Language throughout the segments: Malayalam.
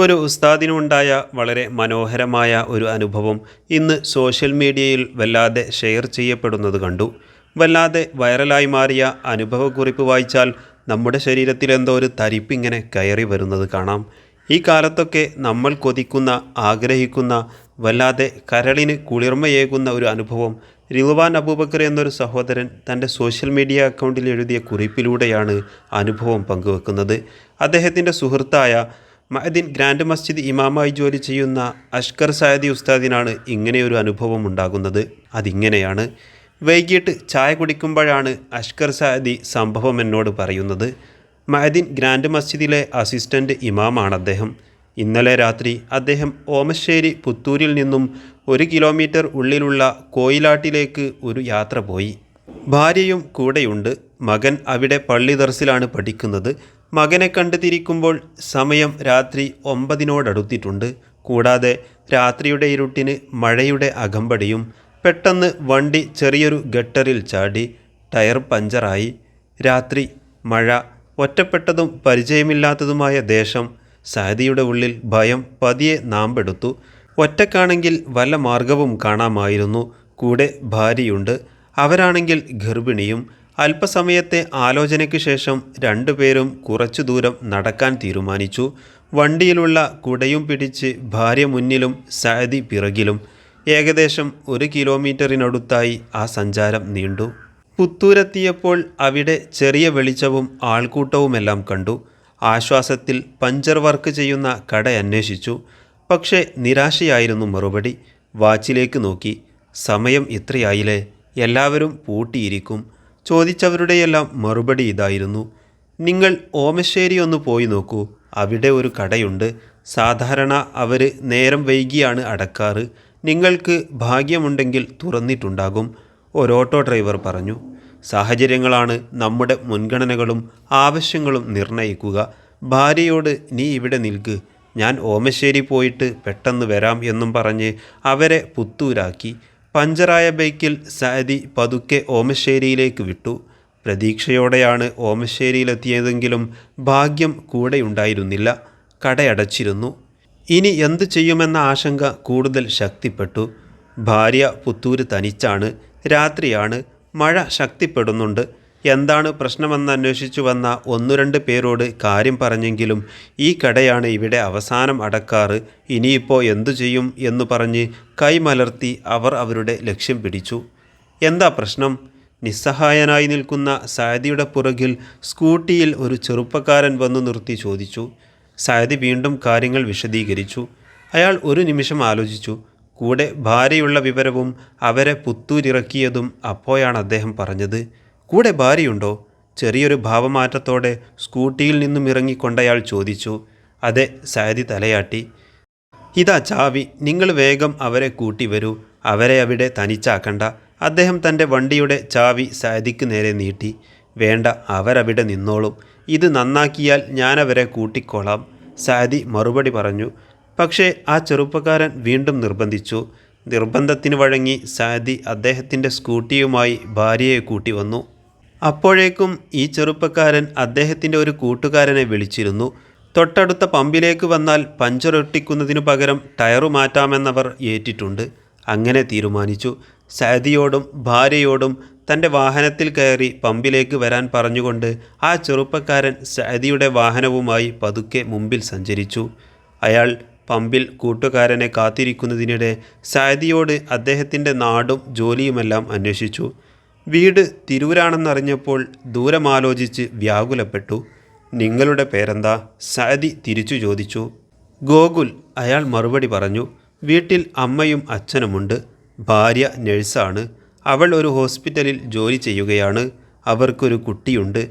ഒരു ഉസ്താദിനുണ്ടായ വളരെ മനോഹരമായ ഒരു അനുഭവം ഇന്ന് സോഷ്യൽ മീഡിയയിൽ വല്ലാതെ ഷെയർ ചെയ്യപ്പെടുന്നത് കണ്ടു. വല്ലാതെ വൈറലായി മാറിയ അനുഭവക്കുറിപ്പ് വായിച്ചാൽ നമ്മുടെ ശരീരത്തിലെന്തോ ഒരു തരിപ്പിങ്ങനെ കയറി വരുന്നത് കാണാം. ഈ കാലത്തൊക്കെ നമ്മൾ കൊതിക്കുന്ന ആഗ്രഹിക്കുന്ന വല്ലാതെ കരളിന് കുളിർമയേകുന്ന ഒരു അനുഭവം റിൽവാൻ അബൂബക്കർ എന്നൊരു സഹോദരൻ തന്റെ സോഷ്യൽ മീഡിയ അക്കൗണ്ടിൽ എഴുതിയ കുറിപ്പിലൂടെയാണ് അനുഭവം പങ്കുവെക്കുന്നത്. അദ്ദേഹത്തിന്റെ സുഹൃത്തായ മഹദിൻ ഗ്രാൻഡ് മസ്ജിദ് ഇമാമായി ജോലി ചെയ്യുന്ന അഷ്കർ സായദി ഉസ്താദിനാണ് ഇങ്ങനെയൊരു അനുഭവം ഉണ്ടാകുന്നത്. അതിങ്ങനെയാണ്. വൈകിട്ട് ചായ കുടിക്കുമ്പോഴാണ് അഷ്കർ സായദി സംഭവം എന്നോട് പറയുന്നത്. മഅദിൻ ഗ്രാൻഡ് മസ്ജിദിലെ അസിസ്റ്റന്റ് ഇമാമാണ് അദ്ദേഹം. ഇന്നലെ രാത്രി അദ്ദേഹം ഓമശ്ശേരി പുത്തൂരിൽ നിന്നും ഒരു കിലോമീറ്റർ ഉള്ളിലുള്ള കോയിലാട്ടിലേക്ക് ഒരു യാത്ര പോയി. ഭാര്യയും കൂടെയുണ്ട്. മകൻ അവിടെ പള്ളി ദർസിലാണ് പഠിക്കുന്നത്. മകനെ കണ്ടു തിരിക്കുമ്പോൾ സമയം രാത്രി ഒമ്പതിനോടടുത്തിട്ടുണ്ട്. കൂടാതെ രാത്രിയുടെ ഇരുട്ടിന് മഴയുടെ അകമ്പടിയും പെട്ടെന്ന് വണ്ടി ചെറിയൊരു ഗട്ടറിൽ ചാടി ടയർ പഞ്ചറായി. രാത്രി മഴ ഒറ്റപ്പെട്ടതും പരിചയമില്ലാത്തതുമായ ദേശം സാദിയുടെ ഉള്ളിൽ ഭയം പതിയെ നാമ്പെടുത്തു. ഒറ്റക്കാണെങ്കിൽ വല്ല മാർഗവും കാണാമായിരുന്നു. കൂടെ ഭാര്യയുണ്ട്. അവരാണെങ്കിൽ ഗർഭിണിയും അല്പസമയത്തെ ആലോചനയ്ക്ക് ശേഷം രണ്ടുപേരും കുറച്ചു ദൂരം നടക്കാൻ തീരുമാനിച്ചു. വണ്ടിയിലുള്ള കുടയും പിടിച്ച് ഭാര്യ മുന്നിലും സഹതി പിറകിലും. ഏകദേശം ഒരു കിലോമീറ്ററിനടുത്തായി ആ സഞ്ചാരം നീണ്ടു. പുത്തൂരെത്തിയപ്പോൾ അവിടെ ചെറിയ വെളിച്ചവും ആൾക്കൂട്ടവുമെല്ലാം കണ്ടു. ആശ്വാസത്തിൽ പഞ്ചർ വർക്ക് ചെയ്യുന്ന കട അന്വേഷിച്ചു. പക്ഷേ നിരാശയായിരുന്നു മറുപടി. വാച്ചിലേക്ക് നോക്കി. സമയം ഇത്രയായില്ലേ? എല്ലാവരും പൂട്ടിയിരിക്കും. ചോദിച്ചവരുടെയെല്ലാം മറുപടി ഇതായിരുന്നു. നിങ്ങൾ ഓമശ്ശേരി ഒന്ന് പോയി നോക്കൂ. അവിടെ ഒരു കടയുണ്ട്. സാധാരണ അവർ നേരം വൈകിയാണ് അടക്കാറ്. നിങ്ങൾക്ക് ഭാഗ്യമുണ്ടെങ്കിൽ തുറന്നിട്ടുണ്ടാകും ഒരു ഓട്ടോ ഡ്രൈവർ പറഞ്ഞു. സാഹചര്യങ്ങളാണ് നമ്മുടെ മുൻഗണനകളും ആവശ്യങ്ങളും നിർണയിക്കുക. ഭാര്യയോട് നീ ഇവിടെ നിൽക്ക്. ഞാൻ ഓമശ്ശേരി പോയിട്ട് പെട്ടെന്ന് വരാം എന്നും പറഞ്ഞ് അവരെ പുത്തൂരാക്കി. പഞ്ചറായ ബൈക്കിൽ സഅദി പതുക്കെ ഓമശ്ശേരിയിലേക്ക് വിട്ടു. പ്രതീക്ഷയോടെയാണ് ഓമശ്ശേരിയിലെത്തിയതെങ്കിലും ഭാഗ്യം കൂടെയുണ്ടായിരുന്നില്ല. കടയടച്ചിരുന്നു. ഇനി എന്തു ചെയ്യുമെന്ന ആശങ്ക കൂടുതൽ ശക്തിപ്പെട്ടു. ഭാര്യ പുത്തൂര് തനിച്ചാണ്. രാത്രിയാണ്. മഴ ശക്തിപ്പെടുന്നുണ്ട്. എന്താണ് പ്രശ്നമെന്ന് അന്വേഷിച്ചു വന്ന ഒന്നു രണ്ട് പേരോട് കാര്യം പറഞ്ഞെങ്കിലും ഈ കടയാണ് ഇവിടെ അവസാനം അടക്കാറ്. ഇനിയിപ്പോൾ എന്തു ചെയ്യും എന്നു പറഞ്ഞ് കൈമലർത്തി അവർ അവരുടെ ലക്ഷ്യം പിടിച്ചു. എന്താ പ്രശ്നം? നിസ്സഹായനായി നിൽക്കുന്ന സായദിയുടെ പുറകിൽ സ്കൂട്ടിയിൽ ഒരു ചെറുപ്പക്കാരൻ വന്നു നിർത്തി ചോദിച്ചു. സായദി വീണ്ടും കാര്യങ്ങൾ വിശദീകരിച്ചു. അയാൾ ഒരു നിമിഷം ആലോചിച്ചു. കൂടെ ഭാര്യയുള്ള വിവരവും അവരെ പുത്തൂരിറക്കിയതും അപ്പോഴാണ് അദ്ദേഹം പറഞ്ഞത്. കൂടെ ഭാര്യയുണ്ടോ? ചെറിയൊരു ഭാവമാറ്റത്തോടെ സ്കൂട്ടിയിൽ നിന്നും ഇറങ്ങിക്കൊണ്ടയാൾ ചോദിച്ചു. അതെ സാരി തലയാട്ടി. ഇതാ ചാവി നിങ്ങൾ വേഗം അവരെ കൂട്ടി വരൂ. അവരെ അവിടെ തനിച്ചാക്കണ്ട. അദ്ദേഹം തന്റെ വണ്ടിയുടെ ചാവി സാരിക്ക് നേരെ നീട്ടി. വേണ്ട അവരവിടെ നിന്നോളും. ഇത് നന്നാക്കിയാൽ ഞാനവരെ കൂട്ടിക്കോളാം. സാദി മറുപടി പറഞ്ഞു. പക്ഷേ ആ ചെറുപ്പക്കാരൻ വീണ്ടും നിർബന്ധിച്ചു. നിർബന്ധത്തിന് വഴങ്ങി സാദി അദ്ദേഹത്തിന്റെ സ്കൂട്ടിയുമായി ഭാര്യയെ കൂട്ടി വന്നു. അപ്പോഴേക്കും ഈ ചെറുപ്പക്കാരൻ അദ്ദേഹത്തിന്റെ ഒരു കൂട്ടുകാരനെ വിളിച്ചിരുന്നു. തൊട്ടടുത്ത പമ്പിലേക്ക് വന്നാൽ പഞ്ചറൊട്ടിക്കുന്നതിനു പകരം ടയറു മാറ്റാമെന്നവർ ഏറ്റിട്ടുണ്ട്. അങ്ങനെ തീരുമാനിച്ചു. സാദിയോടും ഭാര്യയോടും തന്റെ വാഹനത്തിൽ കയറി പമ്പിലേക്ക് വരാൻ പറഞ്ഞുകൊണ്ട് ആ ചെറുപ്പക്കാരൻ സാദിയുടെ വാഹനവുമായി പതുക്കെ മുമ്പിൽ സഞ്ചരിച്ചു. അയാൾ പമ്പിൽ കൂട്ടുകാരനെ കാത്തിരിക്കുന്നതിനിടെ സാദിയോട് അദ്ദേഹത്തിന്റെ നാടും ജോലിയുമെല്ലാം അന്വേഷിച്ചു. വീട് തിരൂരാണെന്നറിഞ്ഞപ്പോൾ ദൂരമാലോചിച്ച് വ്യാകുലപ്പെട്ടു. നിങ്ങളുടെ പേരെന്താ? സതി തിരിച്ചു ചോദിച്ചു. ഗോകുൽ അയാൾ മറുപടി പറഞ്ഞു വീട്ടിൽ അമ്മയും അച്ഛനുമുണ്ട്. ഭാര്യ നഴ്സാണ്. അവൾ ഒരു ഹോസ്പിറ്റലിൽ ജോലി ചെയ്യുകയാണ്. അവർക്കൊരു കുട്ടിയുണ്ട്.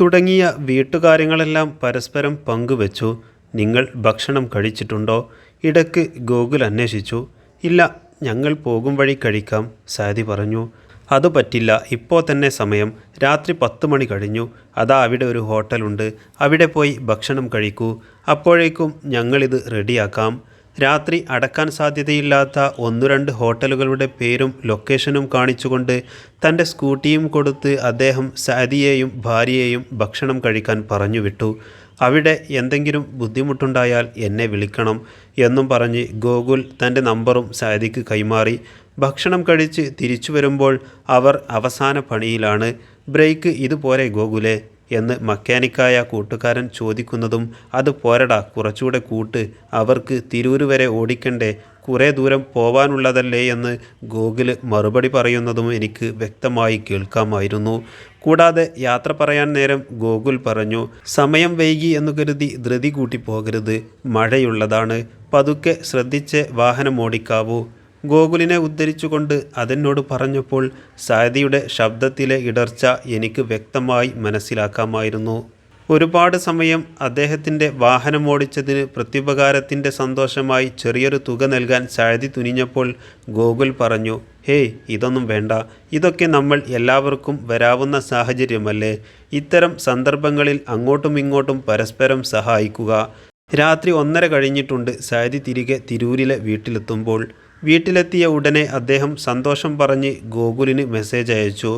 തുടങ്ങിയ വീട്ടുകാര്യങ്ങളെല്ലാം പരസ്പരം പങ്കുവച്ചു. നിങ്ങൾ ഭക്ഷണം കഴിച്ചിട്ടുണ്ടോ? ഇടയ്ക്ക് ഗോകുൽ അന്വേഷിച്ചു. ഇല്ല ഞങ്ങൾ പോകും വഴി കഴിക്കാം സാദി പറഞ്ഞു. അത് പറ്റില്ല. ഇപ്പോൾ തന്നെ സമയം. രാത്രി പത്ത് മണി കഴിഞ്ഞു. അതാ അവിടെ ഒരു ഹോട്ടലുണ്ട്. അവിടെ പോയി ഭക്ഷണം കഴിക്കൂ. അപ്പോഴേക്കും ഞങ്ങളിത് റെഡിയാക്കാം. രാത്രി അടക്കാൻ സാധ്യതയില്ലാത്ത ഒന്നു രണ്ട് ഹോട്ടലുകളുടെ പേരും ലൊക്കേഷനും കാണിച്ചുകൊണ്ട് തന്റെ സ്കൂട്ടിയും കൊടുത്ത് അദ്ദേഹം സാദിയെയും ഭാര്യയെയും ഭക്ഷണം കഴിക്കാൻ പറഞ്ഞു വിട്ടു അവിടെ എന്തെങ്കിലും ബുദ്ധിമുട്ടുണ്ടായാൽ എന്നെ വിളിക്കണം എന്നും പറഞ്ഞ് ഗോകുൽ തന്റെ നമ്പറും സാദിക്ക് കൈമാറി ഭക്ഷണം കഴിച്ച് തിരിച്ചു വരുമ്പോൾ അവർ അവസാന പണിയിലാണ്. ബ്രേക്ക് ഇതുപോലെ ഗോകുലെ എന്ന് മക്കാനിക്കായ കൂട്ടുകാരൻ ചോദിക്കുന്നതും അത് പോരടാ കുറച്ചുകൂടെ കൂട്ട്. അവർക്ക് തിരൂര് വരെ ഓടിക്കണ്ടേ കുറേ ദൂരം പോവാനുള്ളതല്ലേ എന്ന് ഗോകുൽ മറുപടി പറയുന്നതും എനിക്ക് വ്യക്തമായി കേൾക്കാമായിരുന്നു. കൂടാതെ യാത്ര പറയാൻ നേരം ഗോകുൽ പറഞ്ഞു സമയം വൈകി എന്നു കരുതി ധൃതി കൂട്ടി പോകരുത് മഴയുള്ളതാണ്. പതുക്കെ ശ്രദ്ധിച്ച് വാഹനം ഓടിക്കാവൂ. ഗോകുലിനെ ഉദ്ധരിച്ചുകൊണ്ട് അതെന്നോട് പറഞ്ഞപ്പോൾ സാരഥിയുടെ ശബ്ദത്തിലെ ഇടർച്ച എനിക്ക് വ്യക്തമായി മനസ്സിലാക്കാമായിരുന്നു. ഒരുപാട് സമയം അദ്ദേഹത്തിന്റെ വാഹനം ഓടിച്ചതിന് പ്രത്യുപകാരത്തിന്റെ സന്തോഷമായി ചെറിയൊരു തുക നൽകാൻ സാരഥി തുനിഞ്ഞപ്പോൾ ഗോകുൽ പറഞ്ഞു ഹേയ് ഇതൊന്നും വേണ്ട. ഇതൊക്കെ നമ്മൾ എല്ലാവർക്കും വരാവുന്ന സാഹചര്യമല്ലേ? ഇത്തരം സന്ദർഭങ്ങളിൽ അങ്ങോട്ടും ഇങ്ങോട്ടും പരസ്പരം സഹായിക്കുക. രാത്രി ഒന്നര കഴിഞ്ഞിട്ടുണ്ട് സാരഥി തിരികെ തിരൂരിലെ വീട്ടിലെത്തുമ്പോൾ. വീട്ടിലെത്തിയ ഉടനെ അദ്ദേഹം സന്തോഷം പറഞ്ഞ് ഗോകുലിന് മെസ്സേജ് അയച്ചു.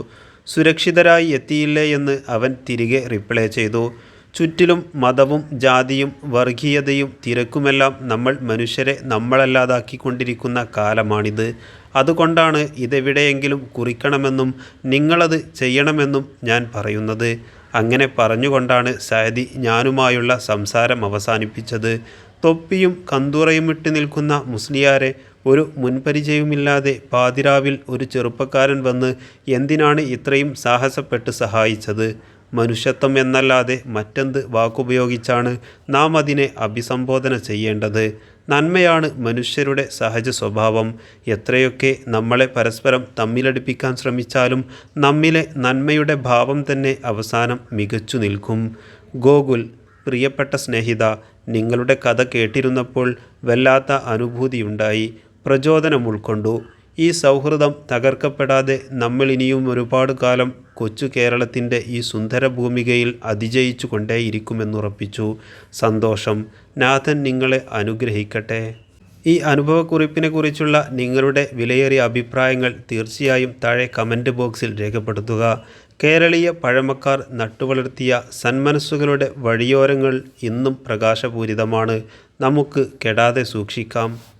സുരക്ഷിതരായി എത്തിയില്ലേ? എന്ന് അവൻ തിരികെ റിപ്ലൈ ചെയ്തു. ചുറ്റിലും മതവും ജാതിയും വർഗീയതയും തിരക്കുമെല്ലാം നമ്മൾ മനുഷ്യരെ നമ്മളല്ലാതാക്കിക്കൊണ്ടിരിക്കുന്ന കാലമാണിത്. അതുകൊണ്ടാണ് ഇതെവിടെയെങ്കിലും കുറിക്കണമെന്നും നിങ്ങളത് ചെയ്യണമെന്നും ഞാൻ പറയുന്നത് അങ്ങനെ പറഞ്ഞുകൊണ്ടാണ് സാദി ഞാനുമായുള്ള സംസാരം അവസാനിപ്പിച്ചത്. തൊപ്പിയും കന്തൂറയും ഇട്ട് നിൽക്കുന്ന മുസ്ലിയാരെ ഒരു മുൻപരിചയവുമില്ലാതെ പാതിരാവിൽ ഒരു ചെറുപ്പക്കാരൻ വന്ന് എന്തിനാണ് ഇത്രയും സാഹസപ്പെട്ട് സഹായിച്ചത്? മനുഷ്യത്വം എന്നല്ലാതെ മറ്റെന്ത് വാക്കുപയോഗിച്ചാണ് നാം അതിനെ അഭിസംബോധന ചെയ്യേണ്ടത്? നന്മയാണ് മനുഷ്യരുടെ സഹജ സ്വഭാവം. എത്രയൊക്കെ നമ്മളെ പരസ്പരം തമ്മിലടിപ്പിക്കാൻ ശ്രമിച്ചാലും നമ്മിലെ നന്മയുടെ ഭാവം തന്നെ അവസാനം മികച്ചു നിൽക്കും. ഗോകുൽ പ്രിയപ്പെട്ട സ്നേഹിത നിങ്ങളുടെ കഥ കേട്ടിരുന്നപ്പോൾ വല്ലാത്ത അനുഭൂതിയുണ്ടായി. പ്രചോദനം ഉൾക്കൊണ്ടു. ഈ സൗഹൃദം തകർക്കപ്പെടാതെ നമ്മൾ ഇനിയും ഒരുപാട് കാലം കൊച്ചു കേരളത്തിന്റെ ഈ സുന്ദര ഭൂമികയിൽ അതിജയിച്ചു കൊണ്ടേയിരിക്കുമെന്നുറപ്പിച്ചു സന്തോഷം. നാഥൻ നിങ്ങളെ അനുഗ്രഹിക്കട്ടെ. ഈ അനുഭവക്കുറിപ്പിനെ കുറിച്ചുള്ള നിങ്ങളുടെ വിലയേറിയ അഭിപ്രായങ്ങൾ തീർച്ചയായും താഴെ കമന്റ് ബോക്സിൽ രേഖപ്പെടുത്തുക. കേരളീയ പഴമക്കാർ നട്ടുവളർത്തിയ സന്മനസ്സുകളുടെ വഴിയോരങ്ങൾ ഇന്നും പ്രകാശപൂരിതമാണ്. നമുക്ക് കെടാതെ സൂക്ഷിക്കാം.